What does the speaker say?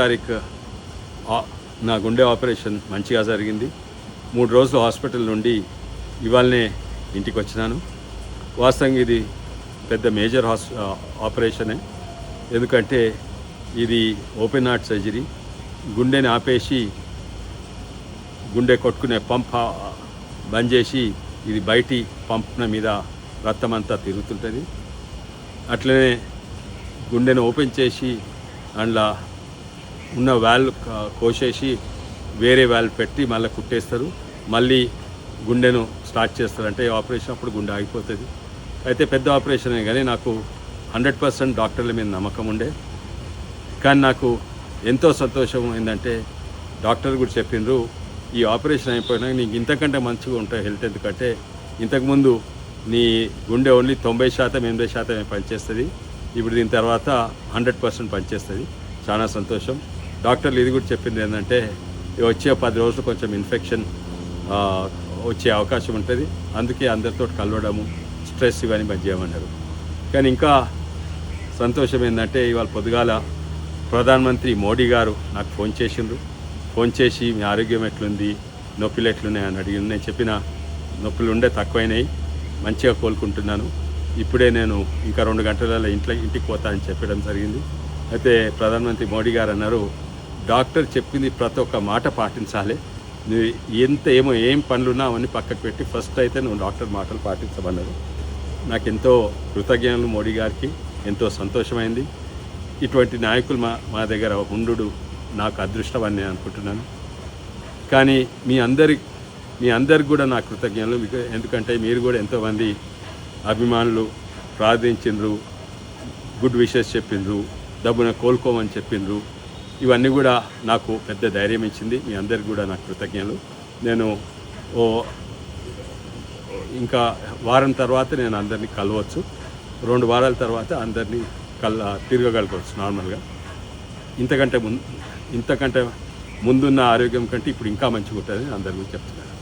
తారీఖు నా గుండె ఆపరేషన్ మంచిగా జరిగింది. మూడు రోజులు హాస్పిటల్ నుండి ఇవాళనే ఇంటికి వచ్చినాను. వాస్తవంగా ఇది పెద్ద మేజర్ హాస్ ఆపరేషనే. ఎందుకంటే ఇది ఓపెన్ హార్ట్ సర్జరీ. గుండెని ఆపేసి గుండె కొట్టుకునే పంప్ బంద్ చేసి ఇది బయటి పంప్న మీద రక్తం అంతా తిరుగుతుంటుంది. అట్లనే గుండెను ఓపెన్ చేసి అందులో ఉన్న వాల్ కోసేసి వేరే వాల్ పెట్టి మళ్ళీ కుట్టేస్తారు. మళ్ళీ గుండెను స్టార్ట్ చేస్తారు. అంటే ఆపరేషన్ అప్పుడు గుండె ఆగిపోతుంది. అయితే పెద్ద ఆపరేషన్ కానీ నాకు హండ్రెడ్ పర్సెంట్ డాక్టర్ల మీద నమ్మకం ఉండే. కానీ నాకు ఎంతో సంతోషం ఏంటంటే డాక్టర్ కూడా చెప్పిండ్రు ఈ ఆపరేషన్ అయిపోయినాక నీకు ఇంతకంటే మంచిగా ఉంటాయి హెల్త్ ఎందుకంటే ఇంతకుముందు నీ గుండె ఓన్లీ తొంభై శాతం ఎనభై శాతమే పనిచేస్తుంది. ఇప్పుడు దీని తర్వాత హండ్రెడ్ పర్సెంట్ పనిచేస్తుంది. చాలా సంతోషం. డాక్టర్లు ఇది కూడా చెప్పింది ఏంటంటే వచ్చే పది రోజులు కొంచెం ఇన్ఫెక్షన్ వచ్చే అవకాశం ఉంటుంది. అందుకే అందరితో కలవడము స్ట్రెస్ ఇవన్నీ బంద్ చేయమన్నారు. కానీ ఇంకా సంతోషం ఏంటంటే ఇవాళ పొద్దుగాల ప్రధానమంత్రి మోడీ గారు నాకు ఫోన్ చేసిండ్రు. ఫోన్ చేసి మీ ఆరోగ్యం ఎట్లుంది? నొప్పులు ఎట్లున్నాయి? అని అడిగి నేను చెప్పిన నొప్పులు ఉండే తక్కువైనాయి. మంచిగా కోలుకుంటున్నాను. ఇప్పుడే నేను ఇంకా రెండు గంటలలో ఇంట్లో ఇంటికి పోతా అని చెప్పడం జరిగింది. అయితే ప్రధానమంత్రి మోడీ గారు అన్నారు డాక్టర్ చెప్పింది ప్రతి ఒక్క మాట పాటించాలి. నువ్వు ఎంత ఏమో ఏం పనులున్నావని పక్కకు పెట్టి ఫస్ట్ అయితే నువ్వు డాక్టర్ మాటలు పాటించమన్నారు. నాకు ఎంతో కృతజ్ఞతలు మోడీ గారికి ఎంతో సంతోషమైంది. ఇటువంటి నాయకులు మా మా దగ్గర ఉండు నాకు అదృష్టం అని నేను అనుకుంటున్నాను. కానీ మీ అందరి మీ అందరికి కూడా నా కృతజ్ఞతలు. మీకు ఎందుకంటే మీరు కూడా ఎంతోమంది అభిమానులు ప్రార్థించిండ్రు గుడ్ విషెస్ చెప్పిండ్రు డబ్బున కోలుకోమని చెప్పిండ్రు. ఇవన్నీ కూడా నాకు పెద్ద ధైర్యం ఇచ్చింది. మీ అందరికి కూడా నాకు కృతజ్ఞతలు. నేను ఓ ఇంకా వారం తర్వాత నేను అందరినీ కలవచ్చు. రెండు వారాల తర్వాత అందరినీ కల్ తిరగగలగవచ్చు నార్మల్గా. ఇంతకంటే ముందు ఇంతకంటే ముందున్న ఆరోగ్యం కంటే ఇప్పుడు ఇంకా మంచిగా ఉంటుందని అందరికీ చెప్తున్నాను.